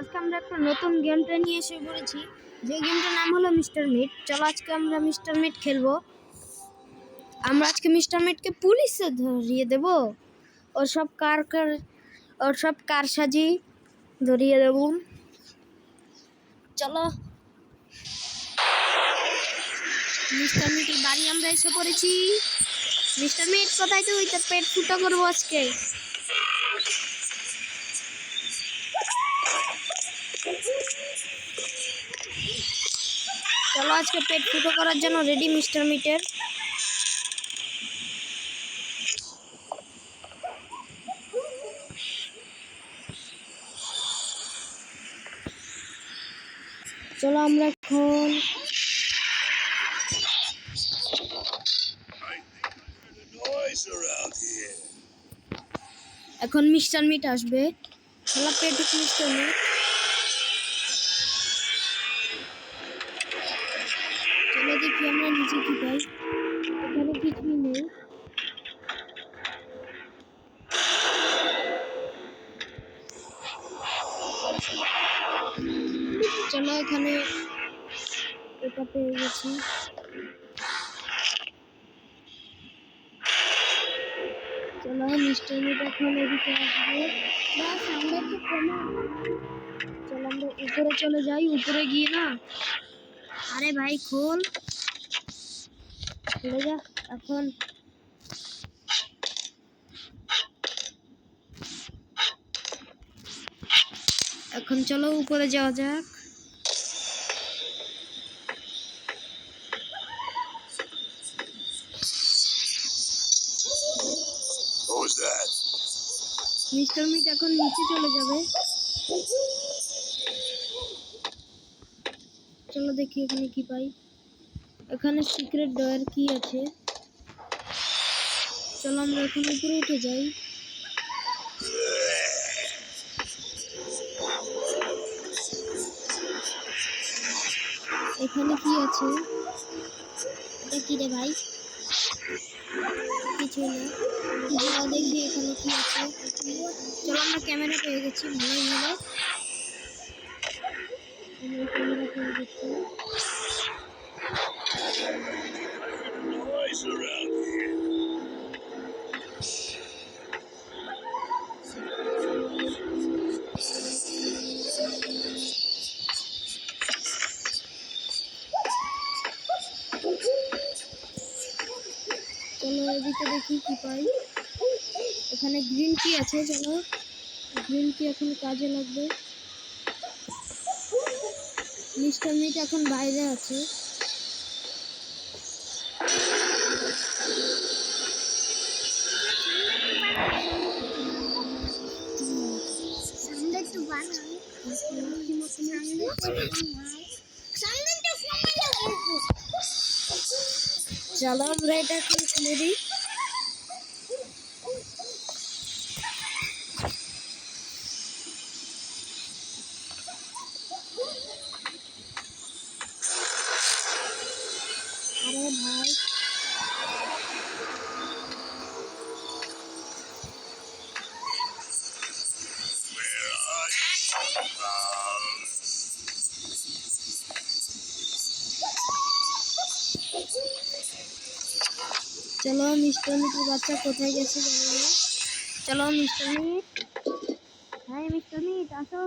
আজকে আমরা একটা নতুন গেম প্লে নিয়ে এসে পড়েছি। যে গেমটার নাম হলো মিস্টার মিট। চলো আজকে আমরা মিস্টার মিট খেলব। আমরা আজকে মিস্টার মিটকে পুলিশে ধরিয়ে দেব। ওর সব কার কার, ওর সব কার সাজি ধরিয়ে দেব। চলো। মিস্টার মিটের বাড়ি আমরা এসে পড়েছি। মিস্টার মিট, কোথায় তুই? তোর পেট ফুটো করব আজকে। আজকে পেট ফুটো করার জন্য রেডি মিস্টার মিটের চলো আমরা এখন. এখন মিস্টার মিট আসবে চলো পেটুক মিস্টার মিট কি পাই এখানে কিছুই নেই। চলো এখানে এটা পেয়ে গেছি। চলো মিস্টার এখন এদিকে কমে। চলো, আমরা উপরে চলে যাই। উপরে গিয়ে না আরে ভাই, খোল। খুলে যা এখন এখন চলো উপরে যাওয়া যাক? মিস্টার মিট এখন নিচে চলে যাবে। চলো দেখি এখানে কি পাই। এখানে সিক্রেট ডয়ার কি আছে? চলো আমরা এখন উপরে উঠে যাই। এখানে কি আছে? এটা কি রে ভাই? কিছু না। দেখি এখানে কি আছে? চলো আমরা ক্যামেরা পেয়ে গেছি। ভালোই আমরা ক্যামেরা পেয়ে গেছি। দেখি কি পাই। এখানে গ্রিন টি আছে চলো গ্রিন টি এখন কাজে লাগবে। মিস্টার মিট এখন বাইরে আছে। চলো আমরা এটা এখন খুলে দিই। চলো মিস্টার মিটের বাচ্চা কোথায় গেছে জানি চলো মিস্টার হ্যাঁ মিস্টার মিট আসো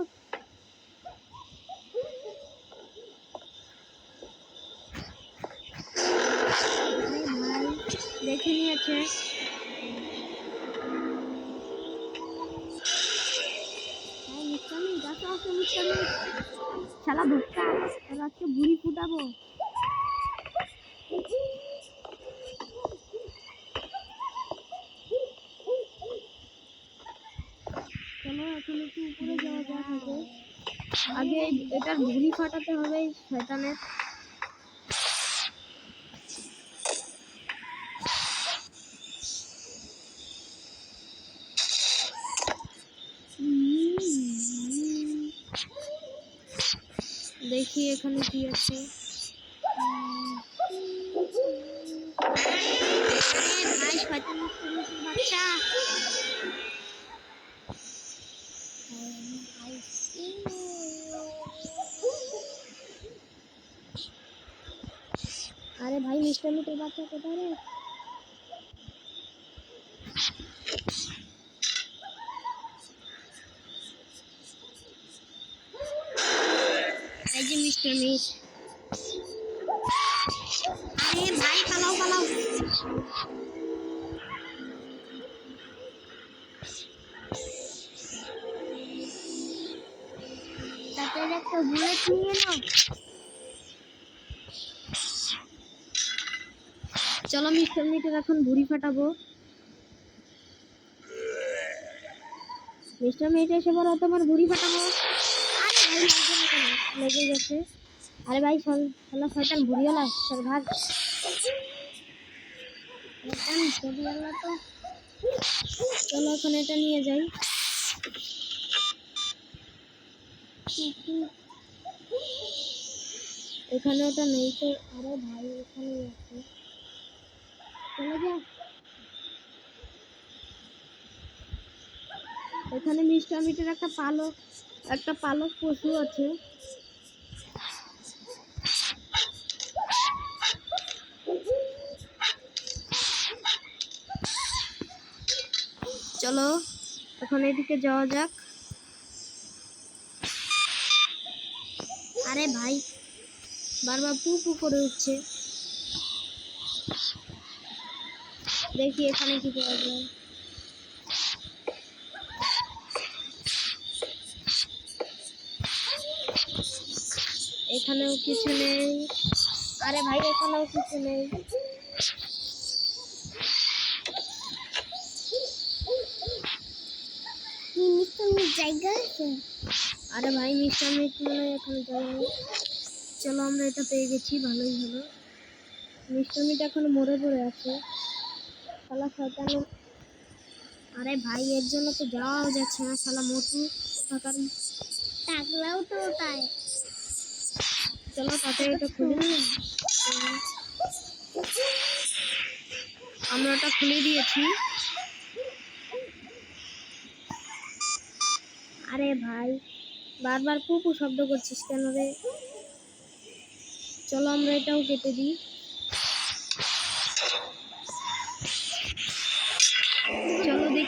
ভাই, দেখে নিয়েছে। হ্যাঁ মিস্টার মিস্টার শালা ভুট্টা আজকে বুড়ি ফুটাবো চলো এখন একটু উপরে যাওয়া যাক আগে আগে এটার ঘুড়ি ফাটাতে হবে শয়তানের দেখি এখানে কি আছে বাচ্চা ভাই মিস্টার মিটের বাচ্চা কোথায় রে? এই যে মিস্টার মিট আরে ভাই, পালাও পালাও। তাদের একটা বুলেট নিয়ে নাও। চলো মিস্টার মিটের এখন ভুড়ি ফাটাবো। মিস্টার মিট এসে বলো তোমার ভুড়ি ফাটাবো? লেগে গেছে আরে ভাই, চলো শয়তান ভুড়িওয়ালা সর ভাগ। চলো এখন এটা নিয়ে যাই। এখানে ওটা নেই তো। আরে ভাই এখানে আছে। এখানে মিস্টার মিটের একটা পালক একটা পালক পশু আছে। চলো, এখন এদিকে যাওয়া যাক। আরে ভাই, বারবার পু পু করে উঠছে। দেখি এখানে কি পাওয়া যায়। এখানেও কিছু নেই। আরে ভাই এখানেও কিছু নেই। জায়গা আছে? আরে ভাই মিস্টার মিট মনে হয় এখন চলো আমরা এটা পেয়ে গেছি ভালোই হলো। মিস্টার মিট এখন মরে পড়ে আছে। শালা শয়তানের আরে ভাই এর জন্য তো যাওয়াও যাচ্ছে না শালা মোটু থাকার টাকলাও তো তাই। চলো তাতে এটা খুলে। আমরা ওটা খুলে দিয়েছি। আরে ভাই বারবার পুপু শব্দ করছিস কেন রে? চলো আমরা এটাও কেটে দিই।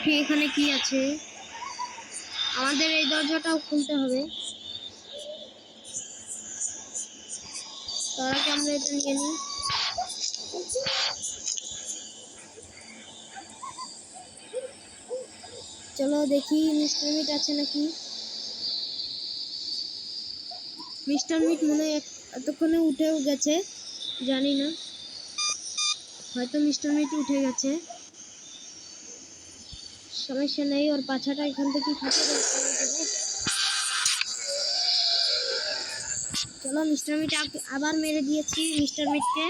দেখি এখানে কি আছে। আমাদের এই দরজাটাও খুলতে হবে। তার আমরা এটা নিয়ে নিই? চলো দেখি মিস্টার মিট আছে নাকি? মিস্টার মিট মনে হয় এতক্ষণে উঠেও গেছে, জানি না। হয়তো মিস্টার মিট উঠে গেছে। সমস্যা নেই, ওর পাছাটা এখান থেকে চলো মিস্টার মিট আব- আবার মেরে দিয়েছি মিস্টার মিটকে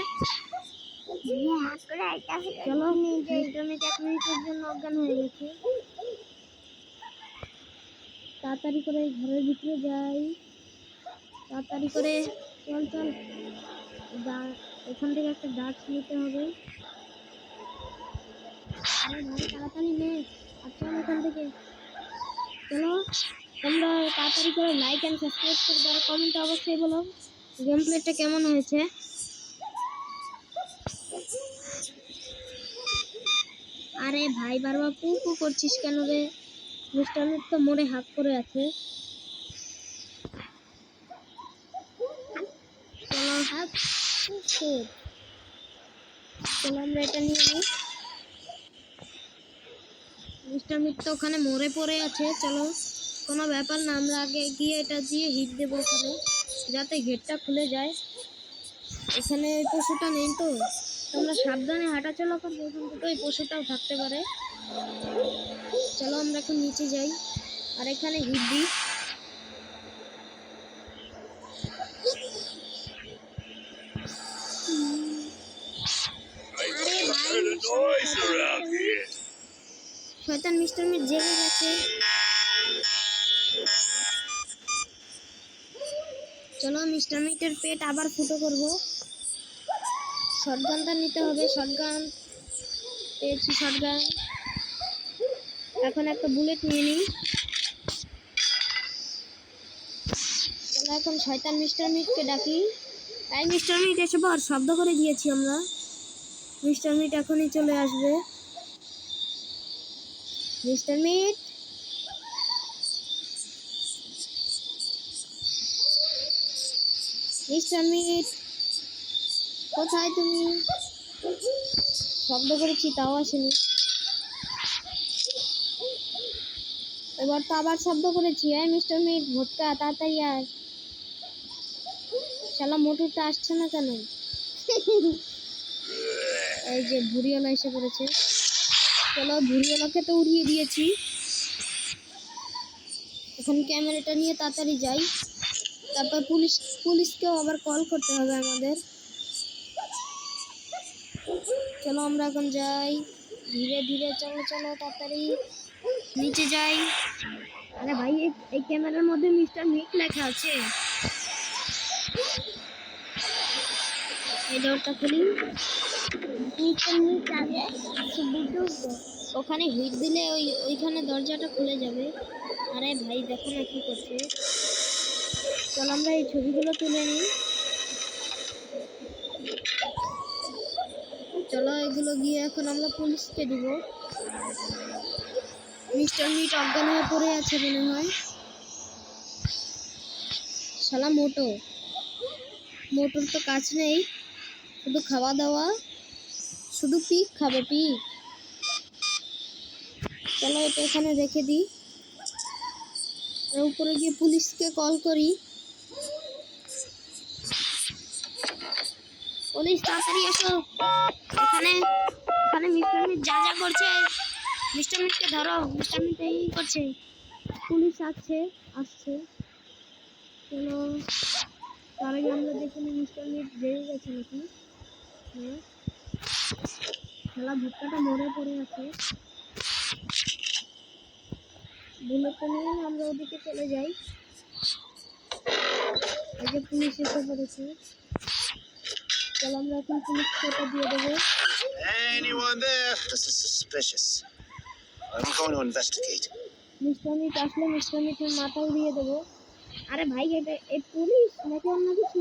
চলো মিস্টার মিট এক মিনিটের জন্য অজ্ঞান হয়ে গেছে। তাড়াতাড়ি করে ঘরের ভিতরে যাই। তাড়াতাড়ি করে, চল চল। এখান থেকে একটা গাছ নিতে হবে। আরে ভাই, তাড়াতাড়ি করে লাইক অ্যান্ড সাবস্ক্রাইব করে অবশ্যই বলো গেম প্লেটা কেমন হয়েছে? আরে ভাই, বারবার পু পু করছিস কেন রে? মিস্টার তো মরে হাত করে আছে। চলো হাত চলো আমরা এটা নিয়ে নিই। মিস্টার তো ওখানে মরে পড়ে আছে, চলো। কোনো ব্যাপার না, আমরা আগে গিয়ে এটা দিয়ে হিট দেবো ওখানে, যাতে গেটটা খুলে যায়। এখানে পশুটা নেই তো আমরা সাবধানে হাঁটাচলা করবে, এখান থেকে পশুটাও থাকতে পারে। চলো আমরা এখন নিচে যাই, আর এখানে হিট দিই। শয়তান মিস্টার মিট জেগে গেছে। চলো মিস্টার মিটের পেট আবার ফুটো করব। শটগানটা নিতে হবে, শটগান। পেয়েছি শটগান। এখন একটা বুলেট নিয়ে নিই। চলো এখন শয়তান মিস্টার মিটকে ডাকি। তাই মিস্টার মিট এসে পর শব্দ করে দিয়েছি আমরা। মিস্টার মিট এখনই চলে আসবে। Mister meet. মিস্টার মিট, কোথায় তুমি? শব্দ করেছি, তাও আসেনি। এবার তো আবার শব্দ করেছি, এই মিস্টার মিট, ভোটকা, তাড়াতাড়ি আয়। শালা মোটরটা আসছে না কেন? এই যে ভুরিওয়ালা এসে পড়েছে। চলো ভুরিওয়ালাকে তো উড়িয়ে দিয়েছি। এখন ক্যামেরাটা নিয়ে তাড়াতাড়ি যাই। তারপর পুলিশ, পুলিশকেও আবার কল করতে হবে আমাদের। চলো আমরা এখন যাই। ধীরে ধীরে চলো চলো, তাড়াতাড়ি। নিচে যাই। আরে ভাই, এই- ক্যামেরার মধ্যে মিস্টার মিক লেখা আছে। এই ডোরটা খুলি। ওখানে হিট দিলে ওই, ওইখানে দরজাটা খুলে যাবে। আরে ভাই, দেখো না কি করছে। চল আমরা এই ছবিগুলো তুলে নিই। চলো, এগুলো গিয়ে এখন আমরা পুলিশকে দিব। মিস্টার মিট অজ্ঞান হয়ে পড়ে আছে মনে হয়। শালা মোটো। মোটর তো কাজ নেই। শুধু খাওয়া দাওয়া। শুধু পিক খাবে, পিক। চলো এটা এখানে রেখে দিই। আর উপরে গিয়ে পুলিশকে কল করি। পুলিশ, তাড়াতাড়ি এসো। এখানে এখানে মিস্টার মিট যা যা করছে। মিস্টার মিটকে ধরো, মিস্টার মিট এই করছে। পুলিশ আসছে আসছে। চলো, তার আগে আমরা দেখে মিস্টার মিট বেরিয়ে গেছে নাকি? হ্যাঁ। খেলা ভুট্টাটা মরে পড়ে আছে। বুলেটটা নিয়ে আমরা ওদিকে চলে যাই। এই যে পুলিশ এসে পড়েছে। চলো আমরা এখন পুলিশকে এটা দিয়ে দেবো। Anyone there? This is suspicious. I'm going to investigate. Mister Meet আসলে মিস্টার মিটের মাথা উড়িয়ে দেবো। আরে ভাই এটা এই পুলিশ নাকি অন্য কিছু?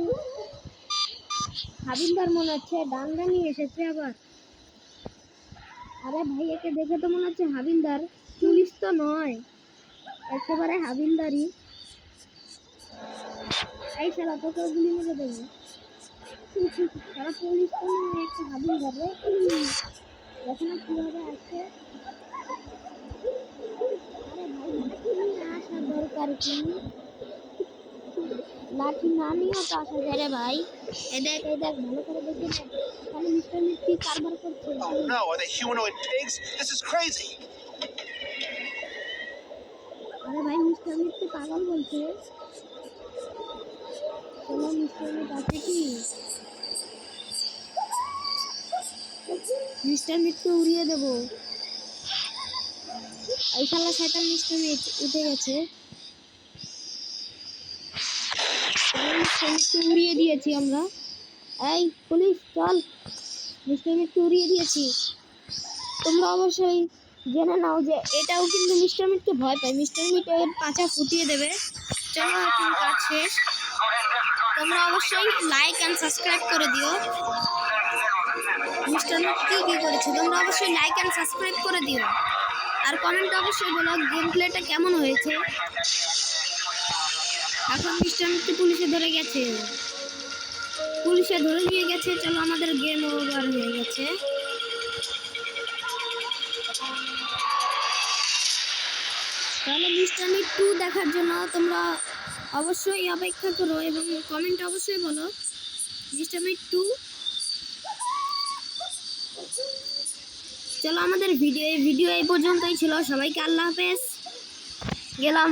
হাবিলদার মনে হচ্ছে ডান্ডা নিয়ে এসেছে আবার। আরে ভাই, একে দেখে তো মনে হচ্ছে হাবিলদার। পুলিশ তো নয়। একেবারে হাবিলদারই। এই শালা, তোকে গুলি মেরে দেবো। সারা পুলিশ তো নয় একটা হাবিলদার। রে দেখো না কীভাবে আসছে আরে ভাই আসার দরকার কি লাঠি না নিয়েও তো আসা যায় রে ভাই। এই দেখ এই দেখ ভালো করে দেখে তাহলে মিস্টার মিট কি কারবার করছে? Oh no, are they humanoid pigs? This is crazy. আরে ভাই মিস্টার মিট কি পাগল বলছে? মিস্টার মিট আছে কি? মিস্টার মিটকে উড়িয়ে দেবো। এই শালা শয়তান মিস্টার মিট উঠে গেছে। চলো, মিস্টার মিটকে উড়িয়ে দিয়েছি আমরা। এই পুলিশ চল। মিস্টার মিটকে উড়িয়ে দিয়েছি। তোমরা অবশ্যই জেনে নাও যে এটাও কিন্তু মিস্টার মিটকে ভয় পায়। মিস্টার মিট এর পাছা ফুটিয়ে দেবে। চলো এখন কাজ শেষ। তোমরা অবশ্যই লাইক অ্যান্ড সাবস্ক্রাইব করে দিও। মিস্টার মিট কি কি করেছে? তোমরা অবশ্যই লাইক অ্যান্ড সাবস্ক্রাইব করে দিও। আর কমেন্ট অবশ্যই বলো গেম প্লেটা কেমন হয়েছে? এখন মিটকে পুলিশে ধরে গেছে। পুলিশে ধরে নিয়ে গেছে, চলো আমাদের গেম ওভার হয়ে গেছে। তাহলে মিট টু দেখার জন্য তোমরা অবশ্যই অপেক্ষা করো এবং কমেন্ট অবশ্যই বলো। মিট টু চলো আমাদের ভিডিও এই ভিডিও এই পর্যন্তই ছিল। সবাইকে আল্লাহ হাফেজ। গেলাম।